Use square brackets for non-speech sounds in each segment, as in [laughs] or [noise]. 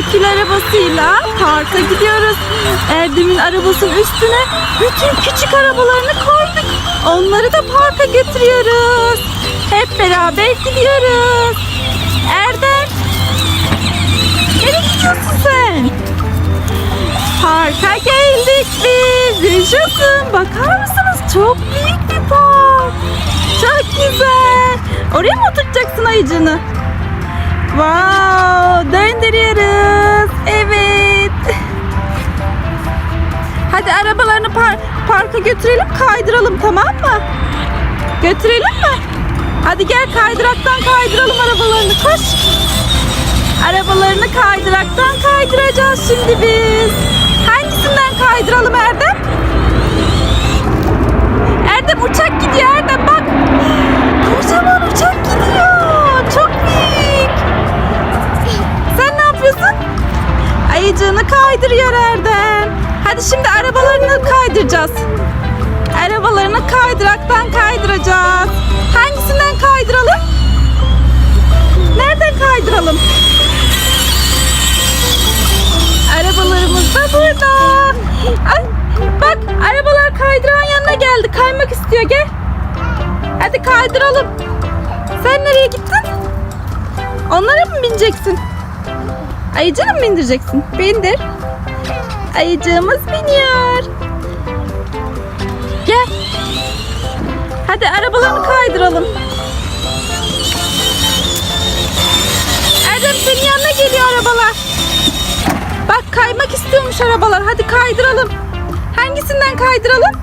akülü arabasıyla parka gidiyoruz. Erdem'in arabasının üstüne bütün küçük arabalarını koyduk. Onları da parka götürüyoruz. Hep beraber gidiyoruz. Erdem. Nereye gidiyorsun sen? Parka geldik biz. Yaşasın. Bakar mısınız? Çok büyük bir park. Çok güzel. Oraya mı oturacaksın ayıcını? Wow, döndürüyoruz. Evet. Hadi arabalarını par- parka götürelim, kaydıralım tamam mı? Götürelim mi? Hadi gel kaydıraktan kaydıralım arabalarını. Koş. Arabalarını kaydıraktan kaydıracağız şimdi biz. Hangisinden kaydıralım Erdem? Ayıcığını kaydırıyor Erdem. Hadi şimdi arabalarını kaydıracağız. Arabalarını kaydıraktan kaydıracağız. Hangisinden kaydıralım? Nereden kaydıralım? Arabalarımız da burada. Ay, bak arabalar kaydıran yanına geldi. Kaymak istiyor gel. Hadi kaydıralım. Sen nereye gittin? Onlara mı bineceksin? Ayıcını mı bindireceksin? Bindir. Ayıcığımız biniyor. Gel. Hadi arabalarını kaydıralım. Erdem senin yanına geliyor arabalar. Bak kaymak istiyormuş arabalar. Hadi kaydıralım. Hangisinden kaydıralım?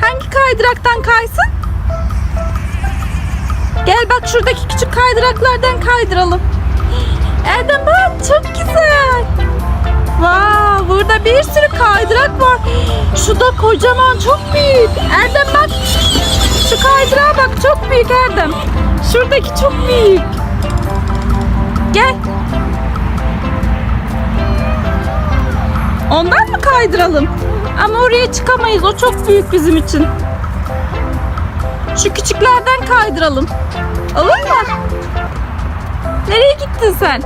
Hangi kaydıraktan kaysın? Gel bak şuradaki küçük kaydıraklardan kaydıralım. Erdem bak çok güzel. Wow, burada bir sürü kaydırak var. Şu da kocaman çok büyük. Erdem bak. Şu kaydırağa bak çok büyük Erdem. Şuradaki çok büyük. Gel. Ondan mı kaydıralım? Ama oraya çıkamayız. O çok büyük bizim için. Şu küçüklerden kaydıralım. Olur mu? Nereye gittin sen?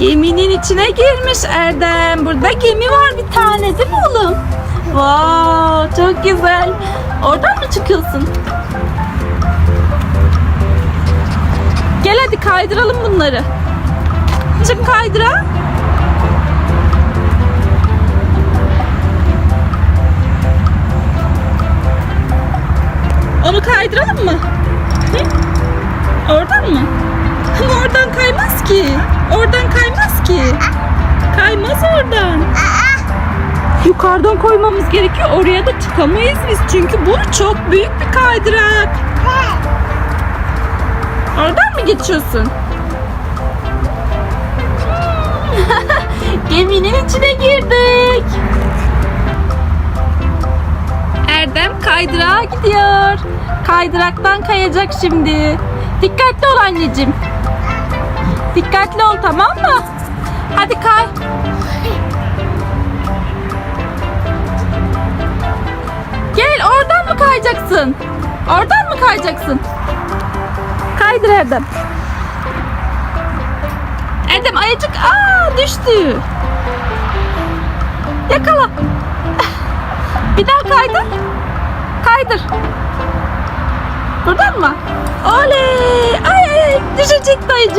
Geminin içine girmiş Erdem. Burada gemi var bir tane değil mi oğlum? Wow, çok güzel. Oradan mı çıkıyorsun? Gel hadi kaydıralım bunları. Çık kaydıra. Onu kaydıralım mı? Oradan mı? Oradan kaymaz ki. Oradan kaymaz ki. Kaymaz oradan. Yukarıdan koymamız gerekiyor. Oraya da çıkamayız biz. Çünkü bu çok büyük bir kaydırak. Oradan mı geçiyorsun? [laughs] Geminin içine girdik. Erdem kaydırağa gidiyor. Kaydıraktan kayacak şimdi. Dikkatli ol anneciğim. Dikkatli ol tamam mı? Hadi kay. Gel oradan mı kayacaksın? Oradan mı kayacaksın? Kaydır Erdem. Erdem ayıcık aa düştü. Yakala. Bir daha kaydır. Kaydır. Buradan mı? Oley! Ay,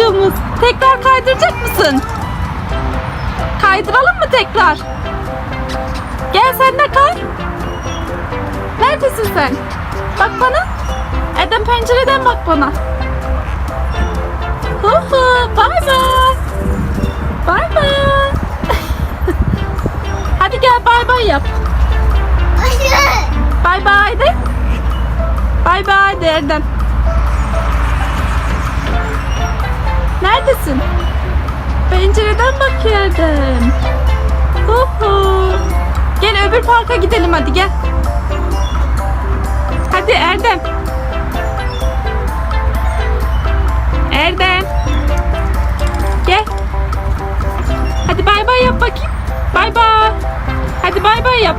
dayıcığımız. Tekrar kaydıracak mısın? Kaydıralım mı tekrar? Gel sen de kay. Neredesin sen? Bak bana. Erdem pencereden bak bana. Hu hu, bay bay. Bay bay. [laughs] Hadi gel bay bay yap. Bay bay de. Bay bay de Erdem. Neredesin? Pencereden bak Erdem. Hu hu. Gel öbür parka gidelim hadi gel. Hadi Erdem. Erdem. Gel. Hadi bay bay yap bakayım. Bay bay. Hadi bay bay yap.